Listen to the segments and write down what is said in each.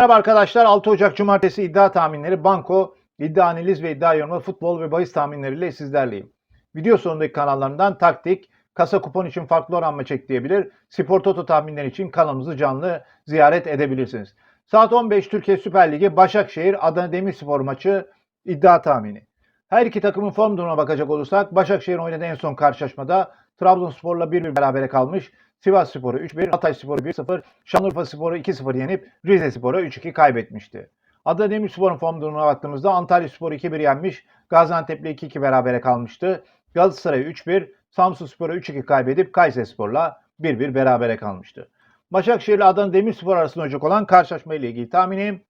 Merhaba arkadaşlar 6 Ocak Cumartesi iddia tahminleri banko, iddia analiz ve iddia yorumu futbol ve bahis tahminleriyle sizlerleyim. Video sonundaki kanallarından taktik, kasa kupon için farklı oran maç ekleyebilir, spor toto tahminleri için kanalımızı canlı ziyaret edebilirsiniz. Saat 15 Türkiye Süper Ligi Başakşehir Adana Demirspor maçı iddia tahmini. Her iki takımın form durumuna bakacak olursak Başakşehir oynadığı en son karşılaşmada Trabzonspor'la 1-1 berabere kalmış. Sivas Spor'u 3-1, Hatay Spor'u 1-0, Şanlıurfa Spor'u 2-0 yenip Rize Spor'u 3-2 kaybetmişti. Adana Demirspor'un form durumuna baktığımızda Antalya Spor'u 2-1 yenmiş, Gaziantep'le 2-2 berabere kalmıştı. Galatasaray'ı 3-1, Samsun Spor'u 3-2 kaybedip Kayseri Spor'la 1-1 berabere kalmıştı. Başakşehir ile Adana Demirspor arasında olacak olan karşılaşma ile ilgili tahminim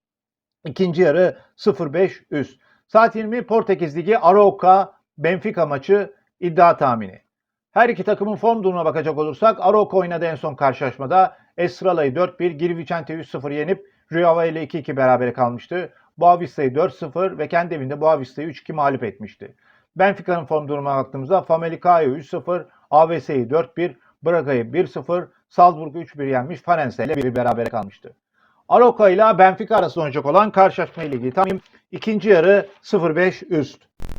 ikinci yarı 0-5 üst. Saat 20 Portekiz Ligi Arauca Benfica maçı iddia tahmini. Her iki takımın form durumuna bakacak olursak Arauca oynadı en son karşılaşmada. Estrala'yı 4-1, Gil Vicente'yi 3-0 yenip Rio Ave ile 2-2 berabere kalmıştı. Boavista'yı 4-0 ve kendi evinde Boavista'yı 3-2 mağlup etmişti. Benfica'nın form durumuna baktığımızda Famalica'yı 3-0, AVS'yi 4-1, Braga'yı 1-0, Salzburg'u 3-1 yenmiş, Farense ile 1 berabere kalmıştı. Aroka ile Benfica arasında oynayacak olan karşılaşma ile ilgili tahminim ikinci yarı 0-5 üst.